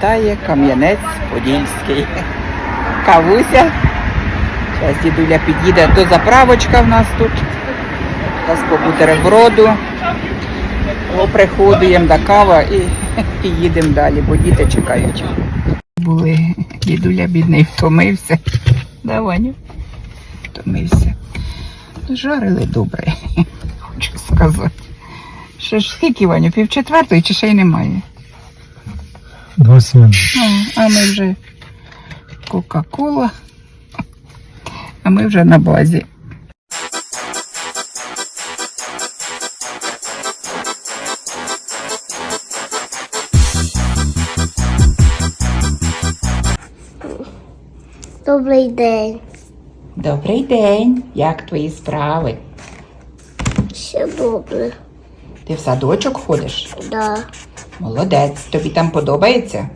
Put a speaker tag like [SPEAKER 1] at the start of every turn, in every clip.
[SPEAKER 1] вітає Кам'янець-Подільський. Кавуся. Зараз дідуля під'їде до заправочка в нас тут. Зараз по бутерброду. Оприходуємо до кава і, і їдемо далі, бо діти чекають. Були, дідуля бідний втомився. Да, Ваню? Втомився. Жарили добре, хочу сказати. Ще ж скільки, Ваню, пів четвертої чи ще й немає?
[SPEAKER 2] 27.
[SPEAKER 1] А, а ми вже Кока-Кола. А ми вже на базі.
[SPEAKER 3] Добрий день.
[SPEAKER 1] Добрий день. Як твої справи?
[SPEAKER 3] Все добре.
[SPEAKER 1] Ти в садочок ходиш?
[SPEAKER 3] Да.
[SPEAKER 1] Молодець. Тобі там подобається?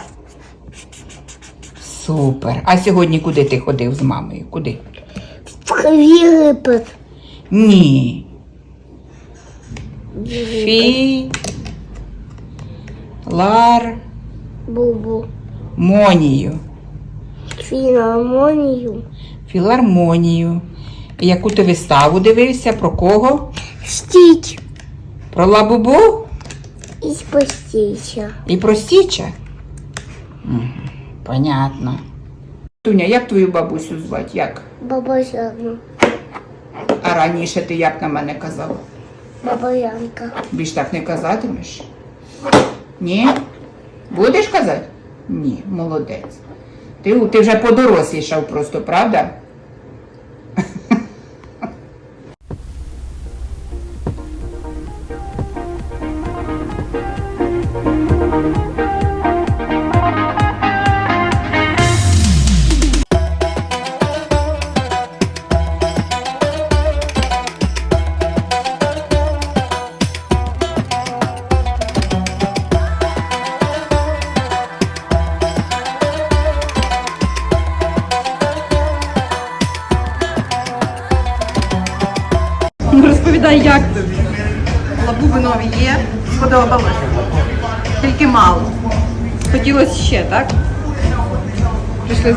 [SPEAKER 1] Супер. А сьогодні куди ти ходив з мамою? Куди?
[SPEAKER 3] В Єгипет.
[SPEAKER 1] Ні. Фі. Лар.
[SPEAKER 3] Бубу.
[SPEAKER 1] Монію.
[SPEAKER 3] Філармонію.
[SPEAKER 1] Філармонію. Яку ти виставу дивився? Про кого?
[SPEAKER 3] Стіч.
[SPEAKER 1] Про лабубу
[SPEAKER 3] І спастися.
[SPEAKER 1] і про Стіча? Понятно. Туня, як твою бабусю звати? Як?
[SPEAKER 3] Баба Яна.
[SPEAKER 1] А раніше ти як на мене казав?
[SPEAKER 3] Баба Янка.
[SPEAKER 1] Більш так не казатимеш? Ні? Будеш казати? Ні, молодець. Ти, ти вже подорослішав просто, правда?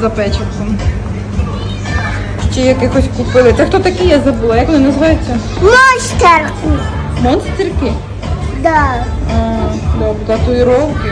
[SPEAKER 4] За. Ще якихось купили. Це хто такі, я забула. Як вони називаються?
[SPEAKER 3] Монстерки.
[SPEAKER 4] Монстерки?
[SPEAKER 3] Да.
[SPEAKER 4] А, добре, татуїровки.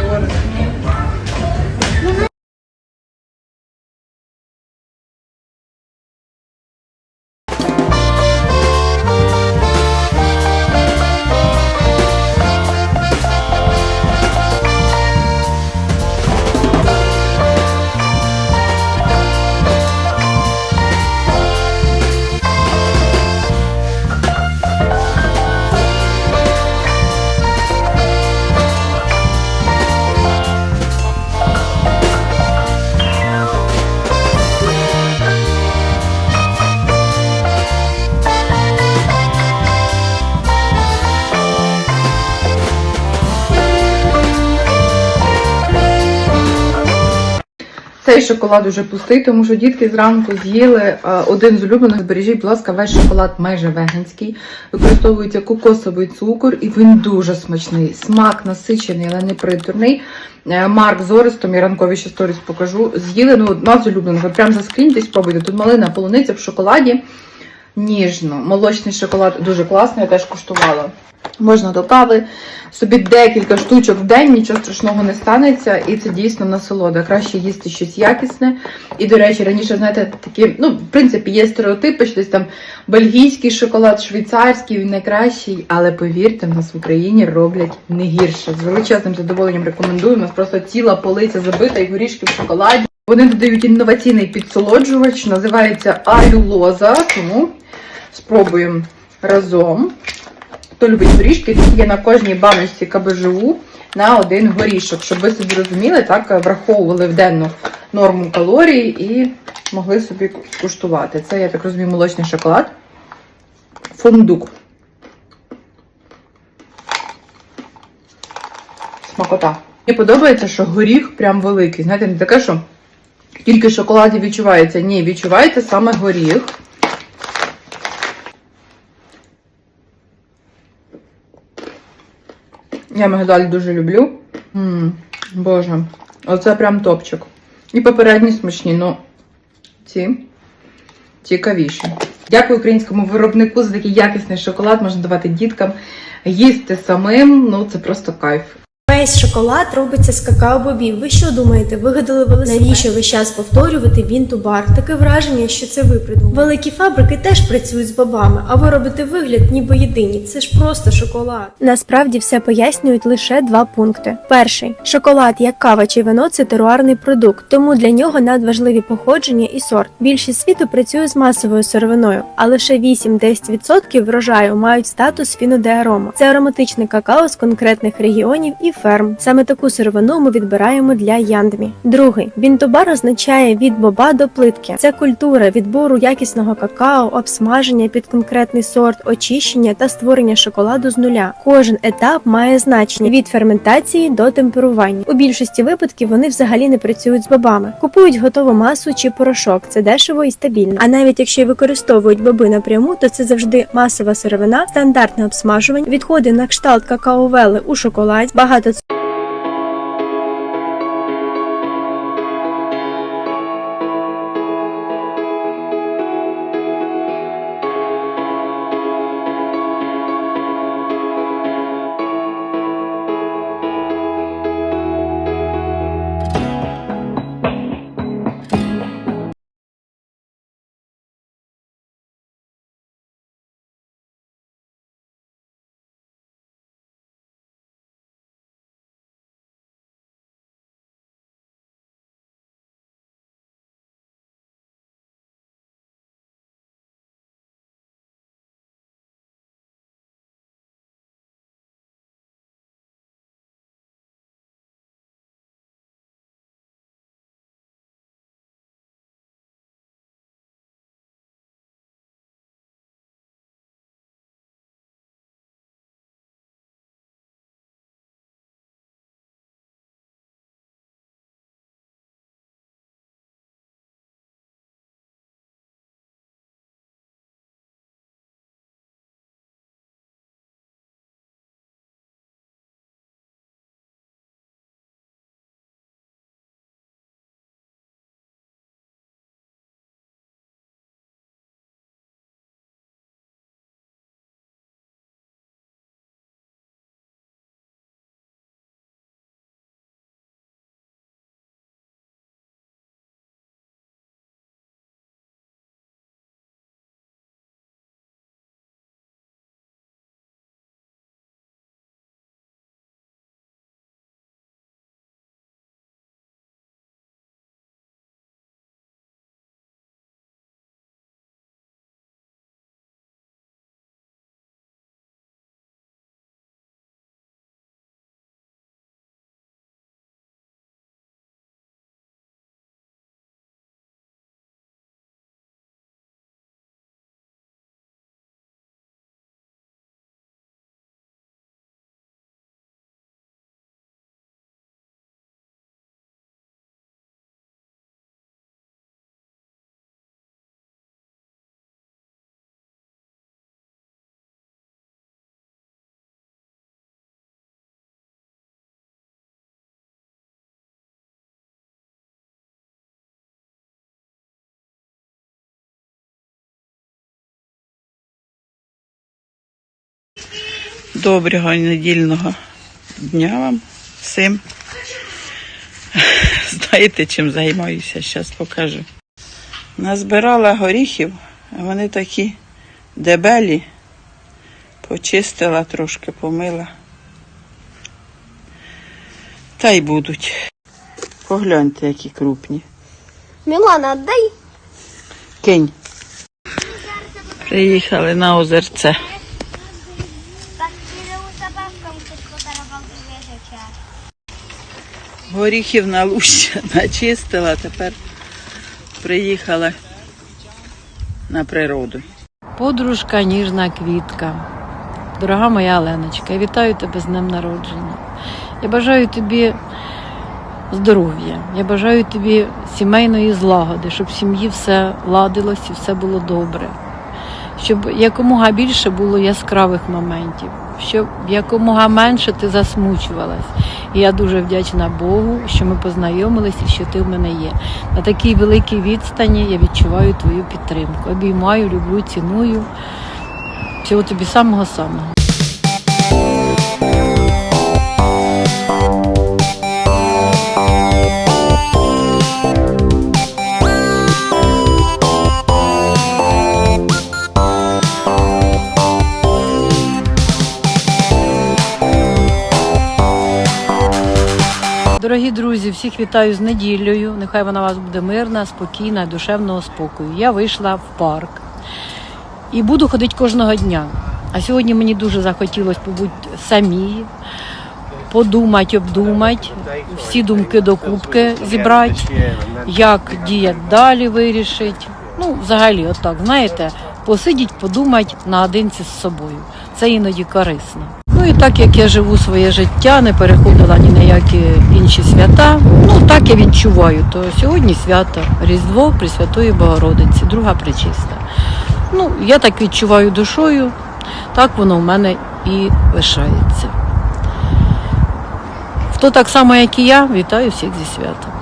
[SPEAKER 4] Цей шоколад уже пустий, тому що дітки зранку з'їли е, один з улюблених. Збережіть, будь ласка, весь шоколад майже веганський. Використовується кокосовий цукор, і він дуже смачний. Смак насичений, але не приторний. Е, Марк з Орестом, я ранкові ще сторіс покажу. З'їли ну, одна з улюблених. Прям заскріньте, спробуйте. Тут малина полуниця в шоколаді. Ніжно. Молочний шоколад дуже класний, я теж куштувала. Можна до кави, собі декілька штучок в день, нічого страшного не станеться, і це дійсно насолода. Краще їсти щось якісне. І, до речі, раніше, знаєте, такі, ну, в принципі, є стереотипи, що десь там бельгійський шоколад, швейцарський, він найкращий, але повірте, в нас в Україні роблять не гірше. З величезним задоволенням рекомендую. У нас просто ціла полиця забита і горішки в шоколаді. Вони додають інноваційний підсолоджувач, називається алюлоза, тому спробуємо разом. Хто любить горішки, тут є на кожній баночці КБЖУ на один горішок, щоб ви собі розуміли, так враховували в денну норму калорій і могли собі куштувати. Це, я так розумію, молочний шоколад. Фундук. Смакота. Мені подобається, що горіх прям великий. Знаєте, не таке, що тільки шоколаді відчувається. Ні, відчувається саме горіх. Я мигдаль дуже люблю. м боже, Оце прям топчик. І попередні смачні, ну ці цікавіші. Дякую українському виробнику за такий якісний шоколад. Можна давати діткам їсти самим. Ну це просто кайф.
[SPEAKER 5] Весь шоколад робиться з какао-бобів. Ви що думаєте, вигадали велосипед? Навіщо весь час повторювати він ту бар? Таке враження, що це ви придумали. Великі фабрики теж працюють з бобами, а ви робите вигляд, ніби єдині. Це ж просто шоколад. Насправді все пояснюють лише два пункти. Перший шоколад, як кава чи вино, це теруарний продукт, тому для нього надважливі походження і сорт. Більшість світу працює з масовою сировиною, а лише 8-10% врожаю мають статус фінодеарома. Це ароматичне какао з конкретних регіонів і ферм. Саме таку сировину ми відбираємо для яндмі. Другий бінтубар означає від боба до плитки. Це культура відбору якісного какао, обсмаження під конкретний сорт, очищення та створення шоколаду з нуля. Кожен етап має значення від ферментації до темперування. У більшості випадків вони взагалі не працюють з бобами. Купують готову масу чи порошок. Це дешево і стабільно. А навіть якщо й використовують боби напряму, то це завжди масова сировина, стандартне обсмажування, відходи на кшталт какаовели у шоколаді, багато
[SPEAKER 6] Доброго недільного дня вам всім. Знаєте, чим займаюся? Зараз покажу. Назбирала горіхів, а вони такі дебелі. Почистила трошки, помила. Та й будуть. Погляньте, які крупні.
[SPEAKER 3] Мілана, отдай.
[SPEAKER 6] Кинь. Приїхали на озерце. Горіхів на луща начистила, тепер приїхала на природу.
[SPEAKER 7] Подружка, ніжна квітка. Дорога моя Оленочка, я вітаю тебе з днем народження. Я бажаю тобі здоров'я, я бажаю тобі сімейної злагоди, щоб в сім'ї все ладилось і все було добре. Щоб якомога більше було яскравих моментів,
[SPEAKER 8] щоб якомога менше ти засмучувалась. І я дуже вдячна Богу, що ми познайомилися і що ти в мене є. На такій великій відстані я відчуваю твою підтримку. Обіймаю, люблю, ціную. Всього тобі самого Дорогі друзі, всіх вітаю з неділею. Нехай вона у вас буде мирна, спокійна, душевного спокою. Я вийшла в парк і буду ходити кожного дня. А сьогодні мені дуже захотілося побути самій, подумати, обдумати, всі думки до кубки зібрати, як діяти далі вирішити. Ну, взагалі, отак, знаєте, посидіть, подумати наодинці з собою. Це іноді корисно. Ну і так як я живу своє життя, не переходила ні на які інші свята. Ну так я відчуваю. То сьогодні свято Різдво Пресвятої Богородиці, друга причиста. Ну, я так відчуваю душою, так воно в мене і лишається. Хто так само, як і я, вітаю всіх зі святом.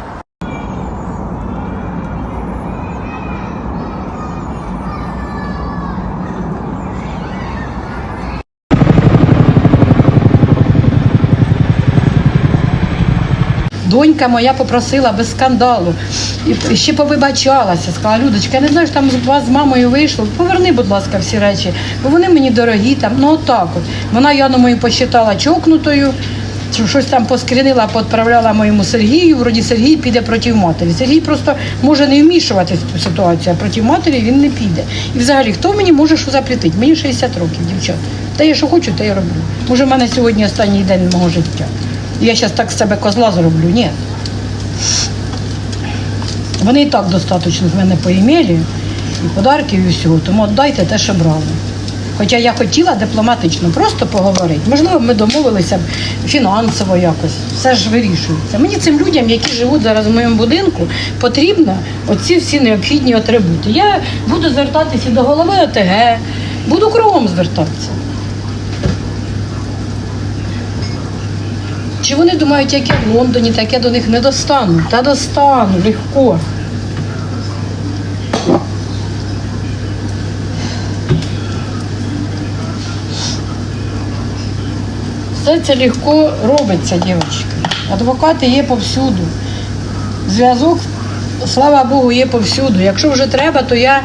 [SPEAKER 7] Донька моя попросила без скандалу і ще повибачалася. Сказала, Людочка, я не знаю, що там з вас з мамою вийшло. Поверни, будь ласка, всі речі, бо вони мені дорогі. Там ну отак от. Вона Яну мою посчитала чокнутою. що Щось там поскрінила, поотправляла моєму Сергію. Вроді Сергій піде проти матері. Сергій просто може не вмішуватись в цю ситуацію, а проти матері він не піде. І взагалі, хто мені може що запретити? Мені 60 років, дівчат. Та я що хочу, те я роблю. Може, в мене сьогодні останній день мого життя. Я зараз так з себе козла зроблю. Ні. Вони і так достатньо з мене поімели, і подарків, і всього, тому віддайте те, що брали. Хоча я хотіла дипломатично просто поговорити. Можливо, ми домовилися б фінансово якось. Все ж вирішується. Мені цим людям, які живуть зараз в моєму будинку, потрібно оці всі необхідні атрибути. Я буду звертатися до голови ОТГ, буду кругом звертатися. Чи вони думають, як я в Лондоні, так я до них не достану? Та достану, легко. Все це легко робиться, дівчатки. Адвокати є повсюду. Зв'язок, слава Богу, є повсюду. Якщо вже треба, то я.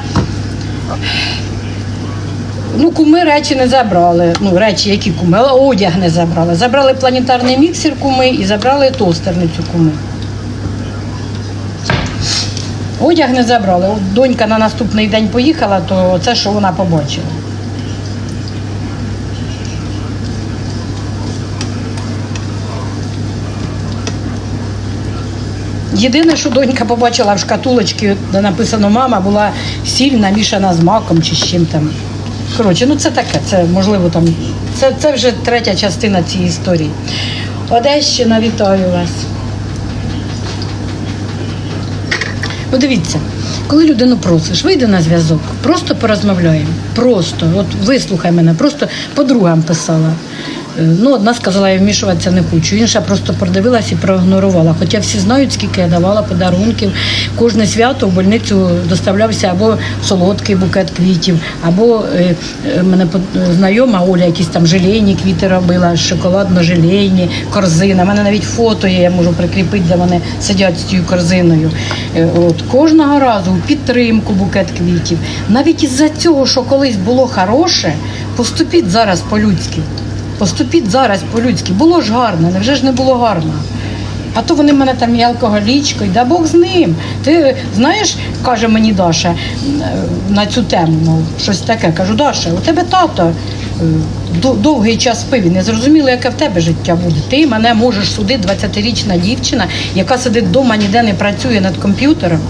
[SPEAKER 7] Ну, куми речі не забрали. Ну, речі, які куми, але одяг не забрали. Забрали планетарний міксер куми і забрали тостерницю куми. Одяг не забрали. От донька на наступний день поїхала, то це, що вона побачила. Єдине, що донька побачила в шкатулочці, де написано мама, була сіль намішана з маком чи з чим там. Коротше, ну це таке, це можливо там. Це, це вже третя частина цієї історії. Одещина, вітаю вас. Подивіться, коли людину просиш, вийди на зв'язок, просто порозмовляємо. Просто, от вислухай мене, просто подругам писала. Ну, одна сказала, я вмішуватися не хочу. Інша просто продивилась і проігнорувала. Хоча всі знають, скільки я давала подарунків. Кожне свято в больницю доставлявся або солодкий букет квітів, або е, е, мене знайома Оля якісь там желейні квіти робила, шоколадно-желейні, корзина. У мене навіть фото є, я можу прикріпити, де вони сидять з цією корзиною. Е, От кожного разу підтримку букет квітів. Навіть із-за цього, що колись було хороше, поступіть зараз по-людськи. Поступіть зараз по-людськи. Було ж гарно, невже ж не було гарно? А то вони мене там і алкоголічкою, да Бог з ним. Ти знаєш, каже мені Даша е, на цю тему, мов, щось таке. Кажу, Даша, у тебе тато е, довгий час пив, і не зрозуміло, яке в тебе життя буде. Ти мене можеш судити, 20-річна дівчина, яка сидить вдома, ніде не працює над комп'ютером.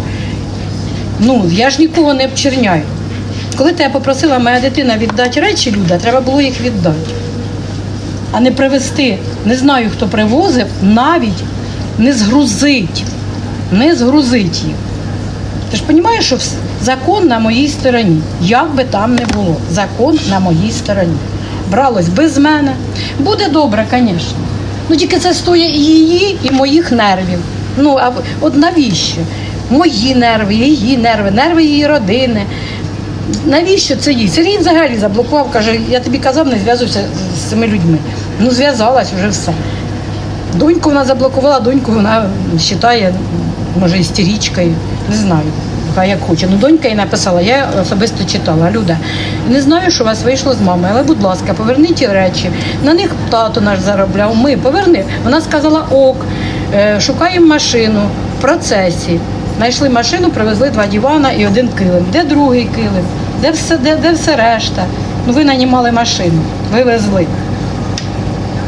[SPEAKER 7] Ну, я ж нікого не обчерняю. Коли тебе попросила моя дитина віддати речі, Люда, треба було їх віддати а не привезти. Не знаю, хто привозив, навіть не згрузить. Не згрузить їх. Ти ж розумієш, що закон на моїй стороні. Як би там не було, закон на моїй стороні.
[SPEAKER 9] бралось без мене. Буде добре, звісно. Ну тільки це стоїть і її, і моїх нервів. Ну, а от навіщо? Мої нерви, її нерви, нерви її родини. Навіщо це їй? Сергій взагалі заблокував, каже, я тобі казав, не зв'язуйся з цими людьми. Ну, зв'язалась вже все. Доньку вона заблокувала, доньку вона вважає, може, істеричкою, не знаю. Хай як хоче. Ну, донька їй написала, я особисто читала, Люда. Не знаю, що у вас вийшло з мамою, але, будь ласка, поверніть речі. На них тато наш заробляв. Ми поверни. Вона сказала ок, е, шукаємо машину в процесі. Знайшли машину, привезли два дивана і один килим. Де другий килим? Де все, де, де все решта? Ну ви нанімали машину, ви везли.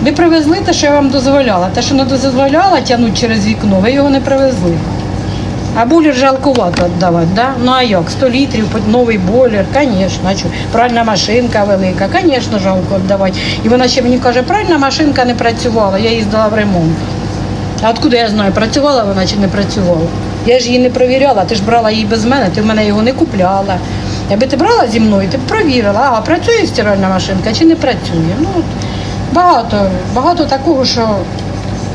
[SPEAKER 9] Ви привезли те, що я вам дозволяла. Те, що не дозволяла тягнути через вікно, ви його не привезли. А бойлер жалкувато віддавати, да? Ну а як? 100 літрів, новий бойлер, звісно. А? Пральна машинка велика, звісно, жалко віддавати. І вона ще мені каже, пральна машинка не працювала, я її здала в ремонт. А откуда я знаю, працювала вона чи не працювала? Я ж її не перевіряла, ти ж брала її без мене, ти в мене його не купляла. Якби ти брала зі мною, ти б перевірила, ага, працює стиральна машинка чи не працює. Ну, от багато, багато такого, що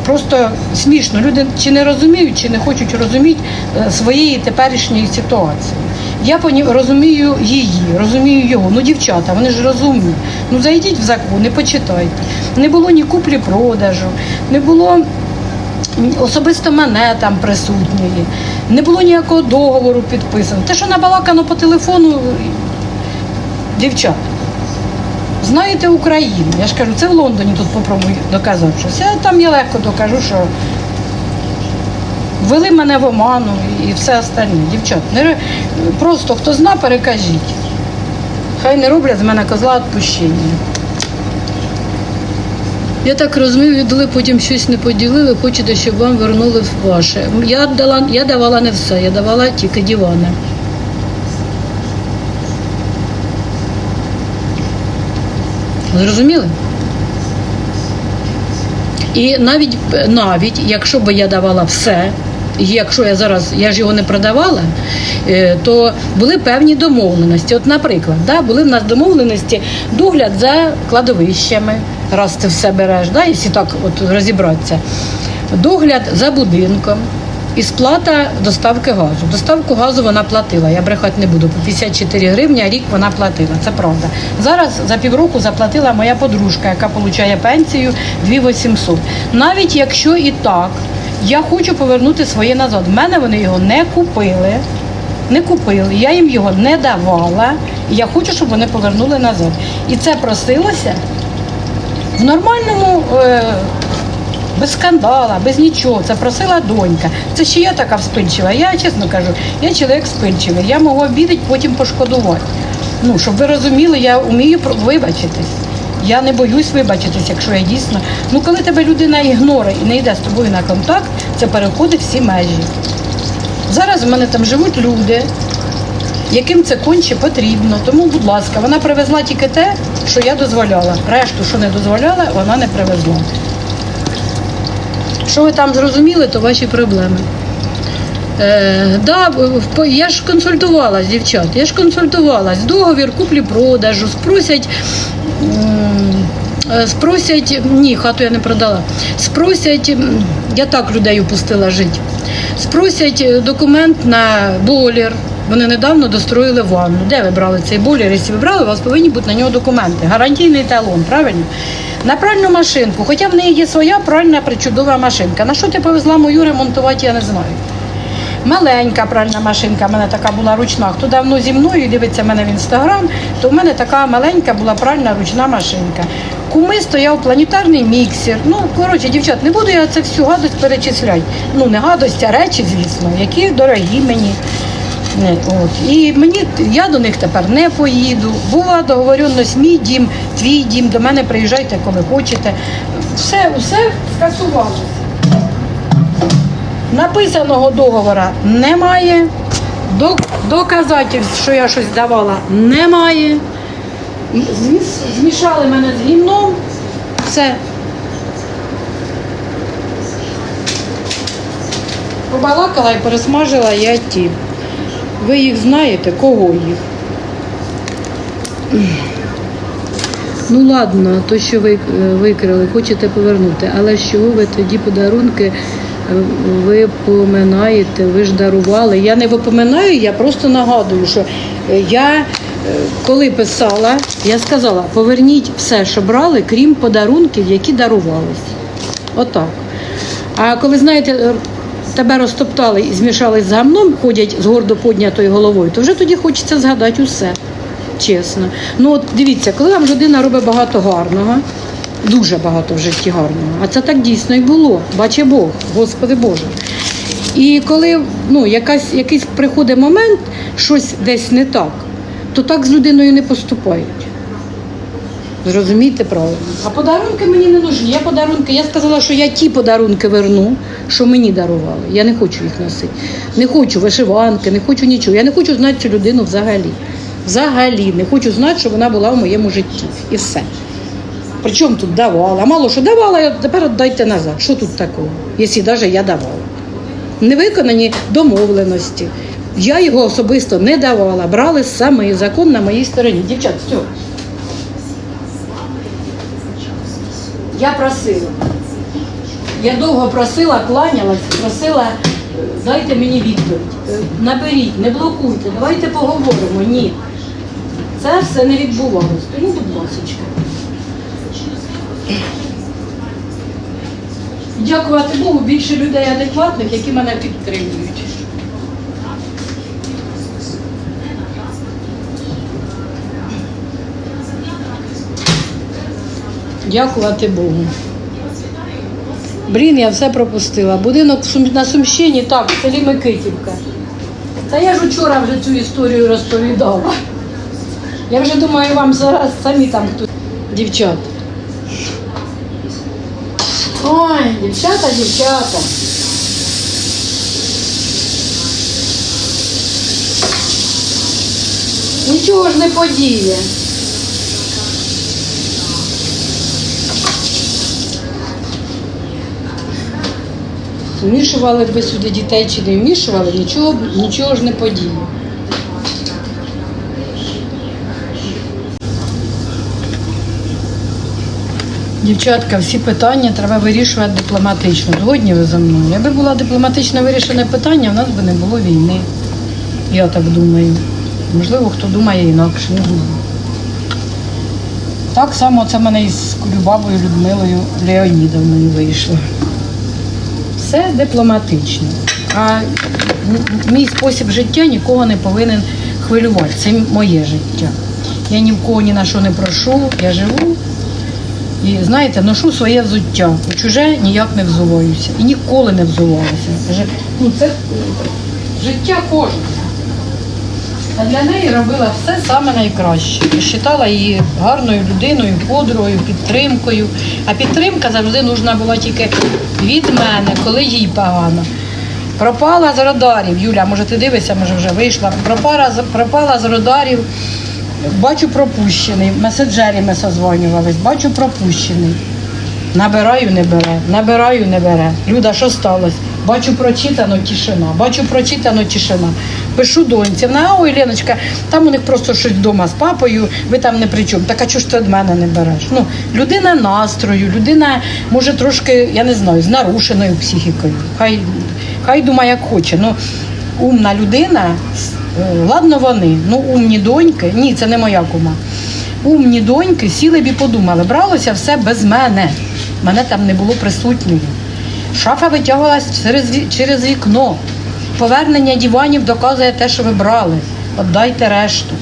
[SPEAKER 9] просто смішно. Люди чи не розуміють, чи не хочуть розуміти е, своєї теперішньої ситуації. Я розумію її, розумію його. Ну, дівчата, вони ж розумні. Ну зайдіть в закон, і почитайте. Не було ні куплі-продажу, не було особисто мене там присутньої, не було ніякого договору підписано. Те, що набалакано по телефону, дівчат. Знаєте Україну. Я ж кажу, це в Лондоні тут попробую доказати щось. А там я легко докажу, що ввели мене в оману і все остальне. Дівчат, не, просто хто зна, перекажіть. Хай не роблять з мене козла відпущення.
[SPEAKER 7] Я так розумію, віддали, потім щось не поділили, хочете, щоб вам вернули ваше. Я, дала, я давала не все, я давала тільки дивани. Зрозуміли? І навіть, навіть якщо би я давала все, якщо я зараз, я ж його не продавала, е, то були певні домовленості. От, наприклад, да, були в нас домовленості догляд за кладовищами, раз ти все береш, да, якщо так от розібратися, догляд за будинком. І сплата доставки газу. Доставку газу вона платила. Я брехати не буду. По 54 гривні а рік вона платила. Це правда. Зараз за півроку заплатила моя подружка, яка отримує пенсію 2800. Навіть якщо і так, я хочу повернути своє назад. В мене вони його не купили. Не купили, я їм його не давала. Я хочу, щоб вони повернули назад. І це просилося в нормальному. Е- без скандала, без нічого. Це просила донька. Це ще я така вспильчива. Я чесно кажу, я чоловік вспильчивий. Я можу обідати, потім пошкодувати. Ну, щоб ви розуміли, я вмію вибачитись. Я не боюсь вибачитись, якщо я дійсно. Ну, коли тебе людина ігнорує і не йде з тобою на контакт, це переходить всі межі. Зараз в мене там живуть люди, яким це конче потрібно. Тому, будь ласка, вона привезла тільки те, що я дозволяла. Решту, що не дозволяла, вона не привезла. Що ви там зрозуміли, то ваші проблеми. Е, да, я ж консультувалась, дівчат, я ж консультувалась. Договір куплі-продажу, спросять. е, Спросять, ні, хату я не продала. Спросять, я так людей упустила жити. Спросять е, документ на бойлер. Вони недавно достроїли ванну. Де ви брали цей бойлер? Якщо ви брали, у вас повинні бути на нього документи. Гарантійний талон, правильно? На пральну машинку, хоча в неї є своя пральна причудова машинка. На що ти повезла мою ремонтувати, я не знаю. Маленька пральна машинка, в мене така була ручна. Хто давно зі мною дивиться мене в інстаграм, то в мене така маленька була пральна ручна машинка. Куми стояв планетарний міксер. Ну, коротше, дівчат, не буду я це всю гадость перечисляти. Ну, не гадость, а речі, звісно, які дорогі мені. От. І мені я до них тепер не поїду. Була договоренність, мій дім, твій дім, до мене приїжджайте, коли хочете. Все, все скасувалося. Написаного договора немає. Доказательств, що я щось давала, немає. Змішали мене з гімном. Все. Побалакала і пересмажила я ті. Ви їх знаєте, кого їх? Ну ладно, то, що ви е, викрали, хочете повернути, але чого ви тоді подарунки е, ви ви ж дарували. Я не випоминаю, я просто нагадую, що е, я коли писала, я сказала, поверніть все, що брали, крім подарунків, які дарувались. Отак. А коли знаєте, тебе розтоптали і змішались з гамном, ходять з гордо поднятою головою, то вже тоді хочеться згадати усе. Чесно. Ну от дивіться, коли вам людина робить багато гарного, дуже багато в житті гарного, а це так дійсно і було. Бачи Бог, Господи Боже. І коли ну, якась, якийсь приходить момент, щось десь не так, то так з людиною не поступають. Зрозумійте правильно. А подарунки мені не нужні. Я подарунки, я сказала, що я ті подарунки верну, що мені дарували. Я не хочу їх носити. Не хочу вишиванки, не хочу нічого. Я не хочу знати цю людину взагалі. Взагалі не хочу знати, що вона була в моєму житті. І все. Причому тут давала. Мало що давала, а тепер віддайте назад. Що тут такого? Якщо навіть я давала. Невиконані домовленості. Я його особисто не давала. Брали самі закон на моїй стороні. Дівчат, все. Я просила. Я довго просила, кланялась, просила, е, дайте мені відповідь. Е, Наберіть, не блокуйте, давайте поговоримо. Ні. Це все не відбувалось. Тому, будь ласка. Дякувати Богу, більше людей адекватних, які мене підтримують. Дякувати Богу. Блін, я все пропустила. Будинок на Сумщині, так, в селі Микитівка. Та я ж вчора вже цю історію розповідала. Я вже думаю, вам зараз самі там хто. Дівчат. Ой, дівчата, дівчата. Нічого ж не подіє. Вмішували б сюди дітей чи не вмішували, нічого, нічого ж не подіє. Дівчатка, всі питання треба вирішувати дипломатично. Згодні ви за мною. Якби було дипломатично вирішене питання, в нас би не було війни. Я так думаю. Можливо, хто думає інакше, не знаю. Так само це мене із Любавою Людмилою Леонідовною вийшло. Все дипломатично. А мій спосіб життя нікого не повинен хвилювати. Це моє життя. Я ні в кого ні на що не прошу, я живу і знаєте, ношу своє взуття. У чуже ніяк не взуваюся. І ніколи не взувалася. Ну, це життя кожного. А для неї робила все саме найкраще. Вважала її гарною людиною, подругою, підтримкою. А підтримка завжди нужна була тільки від мене, коли їй погано. Пропала з радарів. Юля, може ти дивишся, може вже вийшла. Пропала, пропала з радарів. Бачу пропущений. Меседжері ми созвонювались, бачу пропущений. Набираю, не бере, набираю, не бере. Люда, що сталося? Бачу прочитано тишина, бачу прочитано тишина. Пишу доньці, вона, ой, Леночка, там у них просто щось вдома з папою, ви там не при чому. Так а чого ж ти від мене не береш? Ну, людина настрою, людина може трошки, я не знаю, з нарушеною психікою. Хай, хай думає, як хоче. Ну, умна людина, е, ладно вони, ну умні доньки, ні, це не моя кума. Умні доньки сіли б і подумали, бралося все без мене. Мене там не було присутньою. Шафа витягувалась через, через вікно. Повернення диванів доказує те, що ви брали. Отдайте решту.